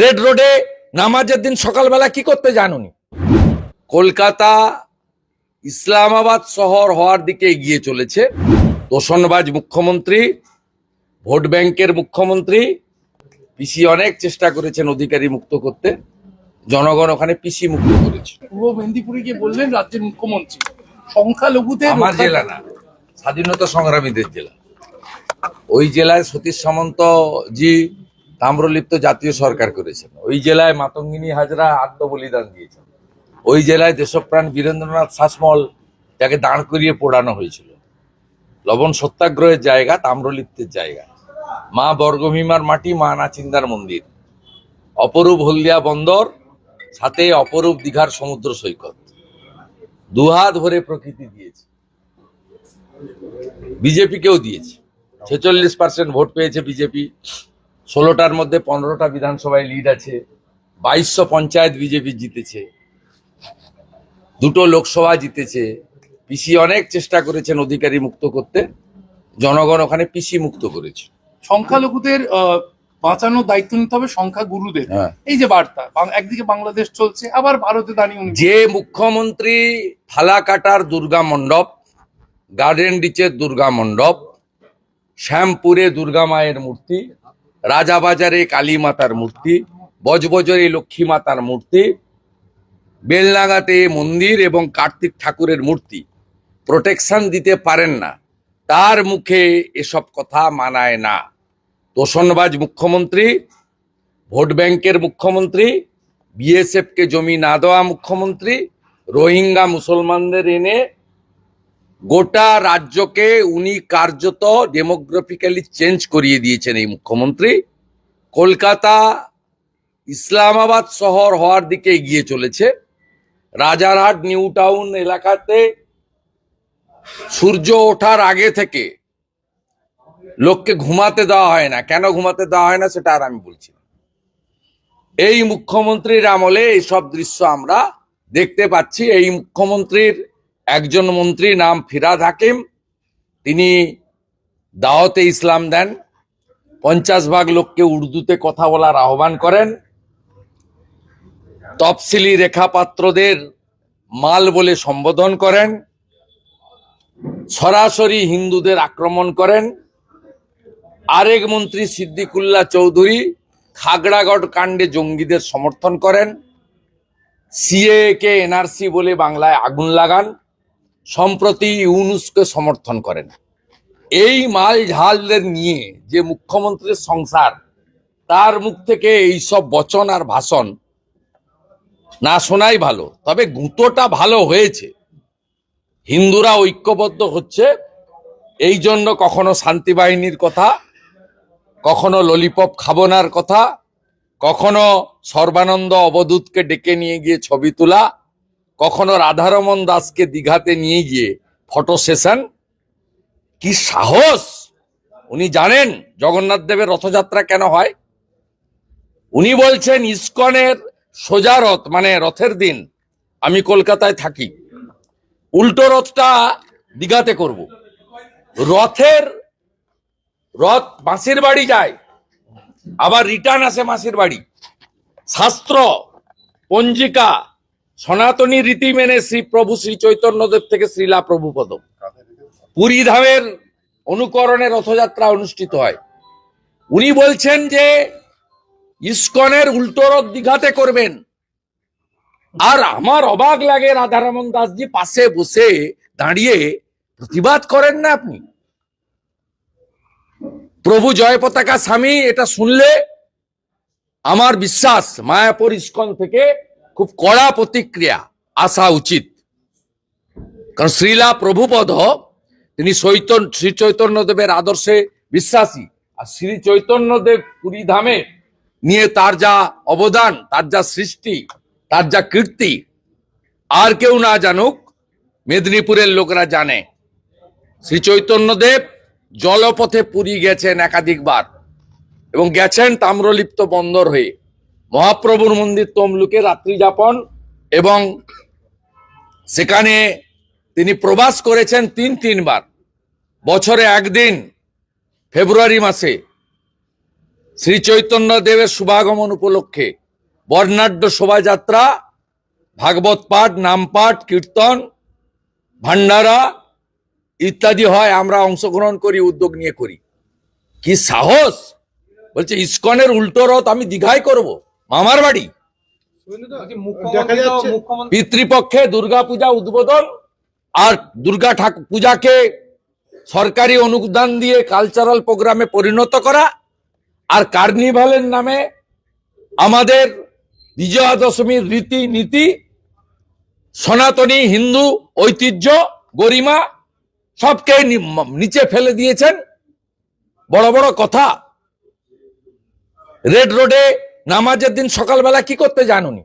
Red রোডে নামাজের দিন সকালবেলা কি করতে জানুনি কলকাতা ইসলামাবাদ শহর হওয়ার দিকে এগিয়ে চলেছে। তোষণবাজ মুখ্যমন্ত্রী ভোট ব্যাংকের মুখ্যমন্ত্রী পিসি অনেক চেষ্টা করেছেন অধিকারী মুক্ত করতে। জনগণ ওখানে পিসি মুক্ত করেছে। পূর্ব মেদিনীপুরে গিয়ে বললেন রাজ্যের মুখ্যমন্ত্রী। সংখ্যালঘুদের আমার জেলা না স্বাধীনতা সংগ্রামীদের জেলা। ওই জেলায় সতীশ সামন্ত জি তাম্রলিপ্ত জাতীয় সরকার করেছেন। ওই জেলায় মাতঙ্গিনী হাজরা আত্মবলিদান দিয়েছেন। ওই জেলায় দেশপ্রাণ বীরেন্দ্রনাথ শাসমল যাকে দাঁড় করিয়ে পোড়ানো হয়েছিল। লবণ সত্যাগ্রহের জায়গা, তাম্রলিপ্তের জায়গা। মা বর্গভীমার মাটি, মা নাচিন্দার মন্দির। অপরূপ হলদিয়া বন্দর, সাথে অপরূপ দীঘার সমুদ্র সৈকত। দুহাত ভরে প্রকৃতি দিয়েছে। বিজেপিকেও দিয়েছে। ছেচল্লিশ পার্সেন্ট ভোট পেয়েছে বিজেপি। ষোলোটার মধ্যে পনেরোটা বিধানসভায় লিড আছে বাইশশো পঞ্চায়েত বিজেপি জিতেছে দুটো লোকসভা জিতেছে পিসি অনেক চেষ্টা করেছেন অধিকারী মুক্ত করতে জনগণ ওখানে পিসি মুক্ত করেছে সংখ্যালঘুদের বাঁচানোর দায়িত্ব নিতে হবে সংখ্যা গুরুদের হ্যাঁ। এই যে বার্তা একদিকে বাংলাদেশ চলছে আবার ভারতে দাঁড়িয়ে যে মুখ্যমন্ত্রী ফালাকাটার দুর্গা মণ্ডপ গার্ডেন ডিচের দুর্গা মণ্ডপ শ্যামপুরে দুর্গা মায়ের মূর্তি রাজাবাজারে কালী মাতার মূর্তি, বজবজরে লক্ষ্মী মাতার মূর্তি বেলনাগাতে মন্দির এবং কার্তিক ঠাকুরের মূর্তি। প্রোটেকশন দিতে পারেন না। তার মুখে এসব কথা মানায় না। তোষণবাজ মুখ্যমন্ত্রী, ভোট ব্যাংকের মুখ্যমন্ত্রী বিএসএফকে জমি না দেওয়া মুখ্যমন্ত্রী, রোহিঙ্গা মুসলমানদের এনে গোটা রাজ্যকে উনি কার্যত ডেমোগ্রাফিক্যালি চেঞ্জ করিয়ে দিয়েছেন এই মুখ্যমন্ত্রী। কলকাতা ইসলামাবাদ শহর হওয়ার দিকে এগিয়ে চলেছে। রাজারহাট নিউ টাউন এলাকাতে সূর্য ওঠার আগে থেকে লোককে ঘুমাতে দেওয়া হয় না। কেন ঘুমাতে দেওয়া হয় না সেটা আর আমি বলছি এই মুখ্যমন্ত্রীর আমলে এইসব দৃশ্য আমরা দেখতে পাচ্ছি। এই মুখ্যমন্ত্রীর একজন মন্ত্রী নাম ফিরাদ হাকিম, তিনি দাওয়াতে ইসলাম দেন, পঞ্চাশ ভাগ লোককে উর্দুতে কথা বলার আহ্বান করেন। তফসিলি রেখাপাত্রদের মাল বলে সম্বোধন করেন। সরাসরি হিন্দুদের আক্রমণ করেন। আরেক মন্ত্রী সিদ্দিকুল্লাহ চৌধুরী খাগড়াগড় কাণ্ডে জঙ্গিদের সমর্থন করেন। সিএ কে এনআরসি বলে বাংলায় আগুন লাগান। সম্প্রতি ইউনুসকে সমর্থন করেন। এই মাল ঝালদের নিয়ে যে মুখ্যমন্ত্রীর সংসার, তার মুখ থেকে এইসব বচন আর ভাষণ না শোনাই ভালো। তবে গুঁতোটা ভালো হয়েছে। হিন্দুরা ঐক্যবদ্ধ হচ্ছে। এই জন্য কখনো শান্তি বাহিনীর কথা, কখনো ললিপপ খাবনার কথা, কখনো সর্বানন্দ অবধূতকে ডেকে নিয়ে গিয়ে ছবি তোলা কখনো রাধারমন দাসকে দিঘাতে নিয়ে গিয়ে ফটো সেশন কি সাহস? উনি জানেন জগন্নাথ দেবের রথযাত্রা কেন হয়? উনি বলছেন, ইস্কনের সোজা রথ মানে রথের দিন আমি কলকাতায় থাকি, উল্টো রথটা দিঘাতে করব। রথের, রথ মাসির বাড়ি যায়, আবার রিটার্ন আসে মাসির বাড়ি। শাস্ত্র, পঞ্জিকা সনাতনী রীতি মেনে শ্রী প্রভু শ্রী চৈতন্যদেব থেকে শ্রীলা প্রভুপদ। পুরী ধামের অনুকরণে রথযাত্রা অনুষ্ঠিত হয়। উনি বলছেন যে, ইস্কনের উল্টো রথ দীঘাতে করবেন। আর আমার অবাক লাগে রাধারমন দাসজি পাশে বসে দাঁড়িয়ে প্রতিবাদ করেন না আপনি। প্রভু জয় পতাকা স্বামী, এটা শুনলে আমার বিশ্বাস, মায়াপুর ইস্কন থেকে খুব কড়া প্রতিক্রিয়া আসা উচিত। কারণ শ্রীলা প্রভুপদ তিনি চৈতন্য, শ্রী চৈতন্যদেবের আদর্শে বিশ্বাসী। আর শ্রী চৈতন্যদেব ধামে নিয়ে তার যা অবদান, তার যা সৃষ্টি, তার যা কীর্তি, আর কেউ না জানুক, মেদিনীপুরের লোকরা জানে। শ্রী চৈতন্যদেব জলপথে পুরী গেছেন একাধিকবার এবং গেছেন তাম্রলিপ্ত বন্দর হয়ে। মহাপ্রভুর মন্দির তমলুকে রাত্রি যাপন এবং সেখানে তিনি প্রবাস করেছেন তিন তিনবার। বছরে একদিন, ফেব্রুয়ারি মাসে, শ্রী চৈতন্য দেবের শুভাগমন উপলক্ষে বর্ণাঢ্য শোভাযাত্রা, ভাগবত পাঠ, নাম পাঠ, কীর্তন ভান্ডারা ইত্যাদি হয় আমরা অংশগ্রহণ করি, উদ্যোগ নিয়ে করি। কি সাহস! বলছে, ইস্কনের উল্টো রথ আমি দীঘায় করব। মামার বাড়ি। দেখা পিতৃপক্ষে দুর্গা পূজা উদ্বোধন আর দুর্গা ঠাকুর পূজাকে সরকারি অনুদান দিয়ে কালচারাল প্রোগ্রামে পরিণত করা আর কার্নিভালের নামে আমাদের বিজয়া দশমীর রীতি নীতি সনাতনী হিন্দু ঐতিহ্য গরিমা সবকে নিচে ফেলে দিয়েছেন। বড় বড় কথা। রেড রোডে নামাজের দিন সকালবেলা কি করতে জানুনি?